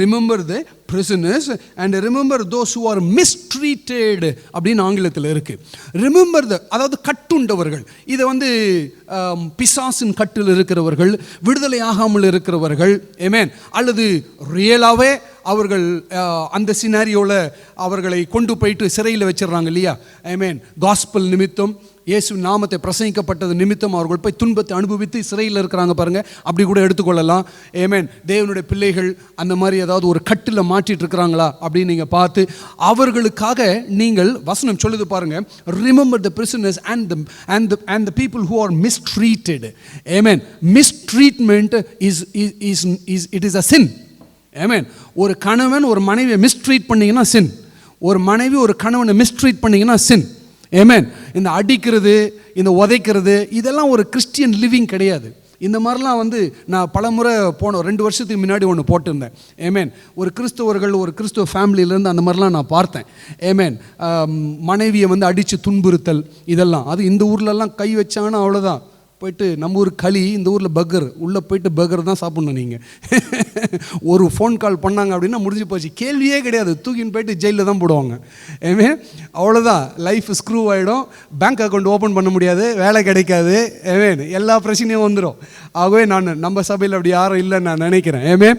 Remember the prisoners and remember those who are mistreated அப்படின்னு ஆங்கிலத்தில் இருக்குது ரிமெம்பர் த அதாவது கட்டுண்டவர்கள். இதை வந்து பிசாசின் கட்டில் இருக்கிறவர்கள் விடுதலை ஆகாமல் இருக்கிறவர்கள் ஏமேன் அல்லது ரியலாகவே அவர்கள் அந்த சினாரியோவில் அவர்களை கொண்டு போயிட்டு சிறையில் வச்சிடுறாங்க இல்லையா? ஐமேன் காஸ்பல் நிமித்தம் இயேசு நாமத்தை பிரசங்கிக்கப்பட்டது நிமித்தம் அவர்கள் போய் துன்பத்தை அனுபவித்து சிறையில் இருக்கிறாங்க பாருங்கள் அப்படி கூட எடுத்துக்கொள்ளலாம். ஏமேன் தேவனுடைய பிள்ளைகள் அந்த மாதிரி ஏதாவது ஒரு கட்டில் மாற்றிட்டு இருக்கிறாங்களா அப்படின்னு நீங்கள் பார்த்து அவர்களுக்காக நீங்கள் வசனம் சொல்லுது பாருங்கள் remember the prisoners and the and the and the people who are mistreated. ஏமேன் mistreatment is is is it is a sin ஏமேன் ஒரு கணவன் ஒரு மனைவியை மிஸ்ட்ரீட் பண்ணீங்கன்னா சின் ஒரு மனைவி ஒரு கணவனை மிஸ்ட்ரீட் பண்ணீங்கன்னா சின் ஏமேன் இந்த அடிக்கிறது இந்த உதைக்கிறது இதெல்லாம் ஒரு கிறிஸ்டியன் லிவிங் கிடையாது. இந்த மாதிரிலாம் வந்து நான் பல முறை போன ரெண்டு வருஷத்துக்கு முன்னாடி ஒன்று போட்டிருந்தேன். ஏமேன் ஒரு கிறிஸ்தவர்கள் ஒரு கிறிஸ்துவ ஃபேமிலியிலேருந்து அந்த மாதிரிலாம் நான் பார்த்தேன். ஏமேன் மனைவியை வந்து அடித்து துன்புறுத்தல் இதெல்லாம். அது இந்த ஊர்லெல்லாம் கை வச்சாங்கன்னா அவ்வளோதான் போயிட்டு நம்ம ஊர் களி இந்த ஊரில் பர்கர் உள்ளே போயிட்டு பர்கர் தான் சாப்பிட்ணும் நீங்கள் ஒரு ஃபோன் கால் பண்ணாங்க அப்படின்னா முடிஞ்சு போச்சு. கேள்வியே கிடையாது. தூக்கின்னு போயிட்டு ஜெயிலில் தான் போடுவாங்க. ஏமே அவ்வளோதான் லைஃப் ஸ்க்ரூ ஆகிடும் பேங்க் அக்கௌண்ட் ஓப்பன் பண்ண முடியாது. வேலை கிடைக்காது. ஏமே எல்லா பிரச்சனையும் வந்துடும் ஆகவே நான் நம்ம சபையில் அப்படி யாரும் இல்லைன்னு நான் நினைக்கிறேன். ஏமே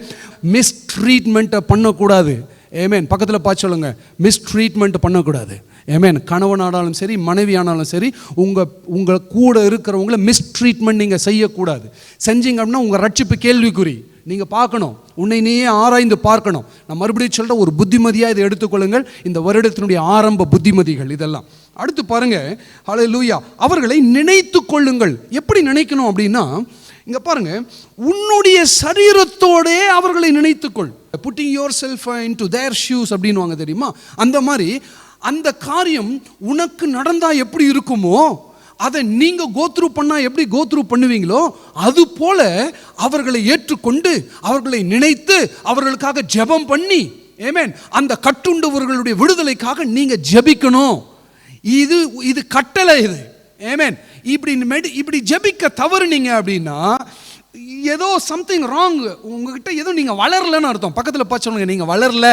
மிஸ்ட்ரீட்மெண்ட்டை பண்ணக்கூடாது. ஏமேன் பக்கத்தில் பார்த்து சொல்லுங்க. மிஸ்ட்ரீட்மெண்ட் பண்ணக்கூடாது. ஏமேன் கணவனானாலும் சரி மனைவி ஆனாலும் சரி உங்கள் உங்கள் கூட இருக்கிறவங்கள மிஸ்ட்ரீட்மெண்ட் நீங்கள் செய்யக்கூடாது. செஞ்சீங்க அப்படின்னா உங்கள் ரட்சிப்பு கேள்விக்குறி. நீங்கள் பார்க்கணும். உன்னை நீயே ஆராய்ந்து பார்க்கணும். நான் மறுபடியும் சொல்கிற ஒரு புத்திமதியாக இதை எடுத்துக்கொள்ளுங்கள். இந்த வருடத்தினுடைய ஆரம்ப புத்திமதிகள் இதெல்லாம். அடுத்து பாருங்கள் ஹலோ லூயா அவர்களை நினைத்து கொள்ளுங்கள். எப்படி நினைக்கணும் அப்படின்னா இங்கே பாருங்க உன்னுடைய சரீரத்தோடே அவர்களை நினைத்துக்கொள். Putting yourself into their shoes அப்படின்வாங்க தெரியுமா? அந்த மாதிரி அந்த காரியம் உனக்கு நடந்தால் எப்படி இருக்குமோ அதை நீங்கள் கோத்ரூ பண்ணால் எப்படி கோத்ரூ பண்ணுவீங்களோ அது போல அவர்களை ஏற்றுக்கொண்டு அவர்களை நினைத்து அவர்களுக்காக ஜெபம் பண்ணி ஏமேன் அந்த கட்டுண்டவர்களுடைய விடுதலைக்காக நீங்கள் ஜெபிக்கணும். இது இது கட்டளை இது. ஏமேன் இப்படி இப்படி ஜெபிக்க தவறுனீங்க அப்படின்னா ஏதோ சம்திங் ராங் உங்ககிட்ட ஏதோ நீங்கள் வளரலன்னு அர்த்தம். பக்கத்தில் பார்த்து சொல்லுங்க நீங்கள் வளரல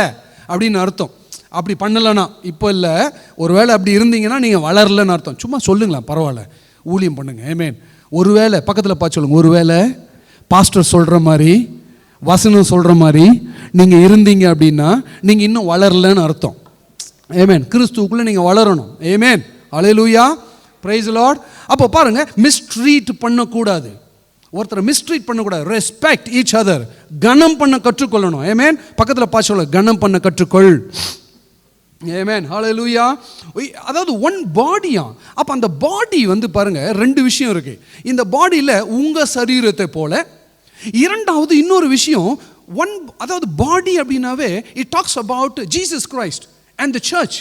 அப்படின்னு அர்த்தம். அப்படி பண்ணலைன்னா இப்போ இல்லை. ஒருவேளை அப்படி இருந்தீங்கன்னா நீங்கள் வளரலன்னு அர்த்தம். சும்மா சொல்லுங்களேன் பரவாயில்ல. ஊழியம் பண்ணுங்கள் ஏமேன் ஒருவேளை பக்கத்தில் பார்த்து ஒரு ஒருவேளை பாஸ்டர் சொல்கிற மாதிரி வசனம் சொல்கிற மாதிரி நீங்கள் இருந்தீங்க அப்படின்னா நீங்கள் இன்னும் வளரலன்னு அர்த்தம். ஏமேன் கிறிஸ்துவுக்குள்ளே நீங்கள் வளரணும். ஏமேன் அலையலூயா ப்ரைஸ் லார்ட் அப்போ பாருங்க மிஸ்ட்ரீட் பண்ணக்கூடாது. ஒருத்தரை மிஸ்ட்ரீட் பண்ணக்கூடாது. ரெஸ்பெக்ட் ஈச் அதர் கனம் பண்ண கற்றுக்கொள்ளணும். ஏமேன் பக்கத்தில் பார்த்து சொல்ல கனம் பண்ண கற்றுக்கொள். ஏமேன் ஹalleluya அதாவது ஒன் பாடியா அப்போ அந்த பாடி வந்து பாருங்க ரெண்டு விஷயம் இருக்குது இந்த பாடியில் உங்கள் சரீரத்தை போல இரண்டாவது இன்னொரு விஷயம் ஒன் அதாவது பாடி அப்படின்னாவே it talks about Jesus Christ and the church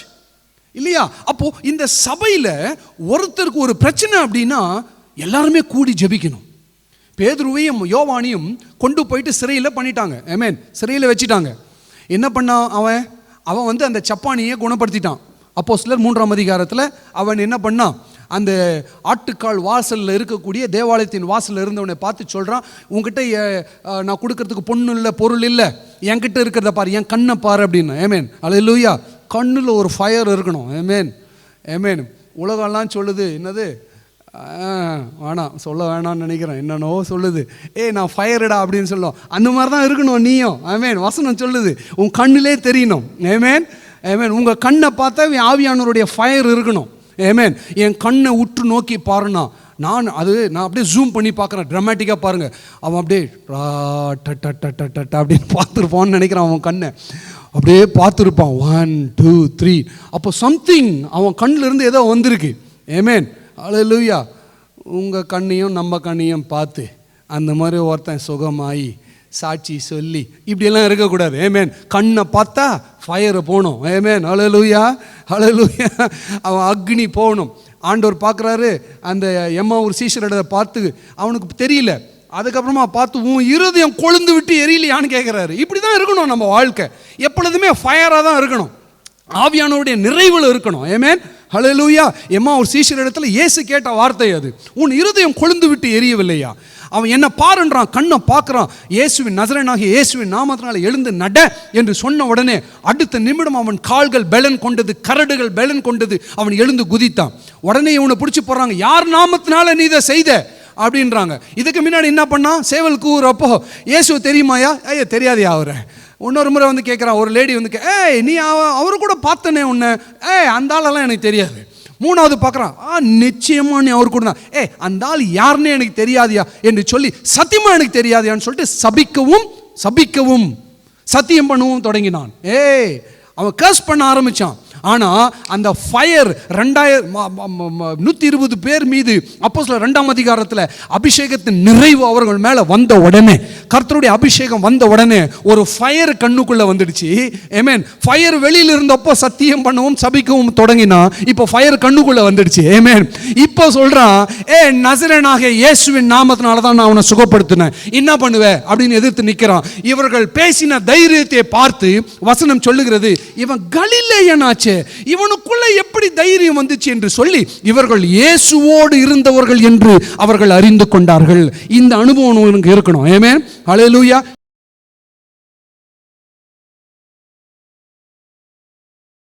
இல்லையா? அப்போது இந்த சபையில் ஒருத்தருக்கு ஒரு பிரச்சனை அப்படின்னா எல்லாருமே கூடி ஜெபிக்கணும். பேதுருவையும் யோவானையும் கொண்டு போயிட்டு சிறையில் பண்ணிட்டாங்க. ஏமேன் சிறையில் வச்சிட்டாங்க. என்ன பண்ணான் அவன்? அவன் வந்து அந்த சப்பானியை குணப்படுத்திட்டான். அப்போ சிலர் மூன்றாம் அதிகாரத்தில் அவன் என்ன பண்ணான் அந்த ஆட்டுக்கால் வாசலில் இருக்கக்கூடிய தேவாலயத்தின் வாசலில் இருந்தவனை பார்த்து சொல்கிறான் உங்ககிட்ட நான் கொடுக்கறதுக்கு பொண்ணு இல்லை பொருள் இல்லை. என்கிட்ட இருக்கிறத பாரு என் கண்ணை பாரு அப்படின்னு. ஏமேன் அல்லேலூயா கண்ணில் ஒரு ஃபயர் இருக்கணும். ஏமேன் ஏமேன் உலகம்லாம் சொல்லுது என்னது? வேணாம் சொல்ல வேணாம்னு நினைக்கிறேன். என்னென்னோ சொல்லுது. ஏய் நான் ஃபயர்டா அப்படின்னு சொல்லும். அந்த மாதிரி தான் இருக்கணும் நீயும். ஐமேன் வசனம் சொல்லுது. உன் கண்ணிலே தெரியணும். ஏமேன் ஏமேன் உங்கள் கண்ணை பார்த்தா ஆவியானவருடைய ஃபயர் இருக்கணும். ஏமேன் என் கண்ணை உற்று நோக்கி பாருண்ணா. நான் அது நான் அப்படியே ஜூம் பண்ணி பார்க்குறேன். ட்ரமேட்டிக்காக பாருங்கள் அவன் அப்படியே ரா ட ட ட ட அப்படின்னு பார்த்துருப்பான்னு நினைக்கிறான் அவன் கண்ணை. அப்படியே பார்த்துருப்பான். ஒன் டூ த்ரீ அப்போ சம்திங் அவன் கண்ணுல இருந்து ஏதோ வந்திருக்கு. ஏமேன் அழலுயா உங்கள் கண்ணையும் நம்ம கண்ணையும் பார்த்து அந்த மாதிரி ஒருத்தன் சுகமாயி சாட்சி சொல்லி இப்படியெல்லாம் இருக்கக்கூடாது. ஏமேன் கண்ணை பார்த்தா ஃபயரை போகணும். ஏமேன் அழலுயா அழலுயா அவன் அக்னி போகணும். ஆண்டவர் பார்க்குறாரு அந்த எம்மா ஒரு சீசரோட பார்த்து அவனுக்கு தெரியல. அதுக்கப்புறமா பார்த்து உன் இருதயம் கொழுந்து விட்டு எரியலையான்னு கேட்குறாரு இப்படி தான் இருக்கணும் நம்ம வாழ்க்கை. எப்பொழுதுமே ஃபயராக தான் இருக்கணும். ஆவியானவருடைய நிறைவில் இருக்கணும். ஏமேன் ஹலலூயா எம்மா ஒரு சீஷர் இடத்துல இயேசு கேட்ட வார்த்தை அது. உன் இருதயம் கொழுந்து விட்டு எரியவில்லையா? அவன் என்ன பாருன்றான் கண்ணை பார்க்குறான். இயேசுவின் நசரனாகி இயேசுவின் நாமத்தினால் எழுந்து நட என்று சொன்ன உடனே அடுத்த நிமிடம் அவன் கால்கள் பெலன் கொண்டது கரடுகள் பெலன் கொண்டது அவன் எழுந்து குதித்தான். உடனே இவனை பிடிச்சி போடுறாங்க யார் நாமத்தினால நீ இதை செய்த? அப்படின்றாங்க. இதுக்கு முன்னாடி என்ன பண்ணா சேவல் கூவுறப்போ இயேசு தெரியுமாயா ஐயா தெரியாதையா அவரை இன்னொரு முறை வந்து கேட்குறான் ஒரு லேடி வந்து ஏய் நீ அவன் அவரு கூட பார்த்தனே உன்னை. ஏய் அந்த ஆளெல்லாம் எனக்கு தெரியாது. மூணாவது பார்க்குறான் ஆ நிச்சயமா நீ அவர் கூட தான். ஏ அந்த ஆள் யாருன்னு எனக்கு தெரியாதியா? என்று சொல்லி சத்தியமாக எனக்கு தெரியாதியான்னு சொல்லிட்டு சபிக்கவும் சபிக்கவும் சத்தியம் பண்ணவும் தொடங்கினான். ஏய் அவன் கர்ஸ் பண்ண ஆரம்பிச்சான். ஆனால் அந்த ஃபயர் ரெண்டாயிரம் நூற்றி இருபது பேர் மீது அப்போ சில ரெண்டாம் அதிகாரத்தில் அபிஷேகத்தின் நிறைவு அவர்கள் மேலே வந்த உடனே கர்த்தருடைய அபிஷேகம் வந்த உடனே ஒரு ஃபயர் கண்ணுக்குள்ளே வந்துடுச்சு. ஏமேன் ஃபயர் வெளியில் இருந்தப்போ சத்தியம் பண்ணவும் சபிக்கவும் தொடங்கினா இப்போ ஃபயர் கண்ணுக்குள்ளே வந்துடுச்சு. ஏமேன் இப்போ சொல்கிறான் ஏ நசரனாக இயேசுவின் நாமத்தினால தான் நான் அவனை சுகப்படுத்தினேன். என்ன பண்ணுவேன் அப்படின்னு எதிர்த்து நிற்கிறான் இவர்கள் பேசின தைரியத்தை பார்த்து வசனம் சொல்லுகிறது இவன் கலிலேயனாச்சே இவனுக்குள்ள எப்படி தைரியம் வந்துச்சு என்று சொல்லி இவர்கள் இயேசுவோடு இருந்தவர்கள் என்று அவர்கள் அறிந்து கொண்டார்கள். இந்த அனுபவம் இருக்கணும். ஏமே அலையலூயா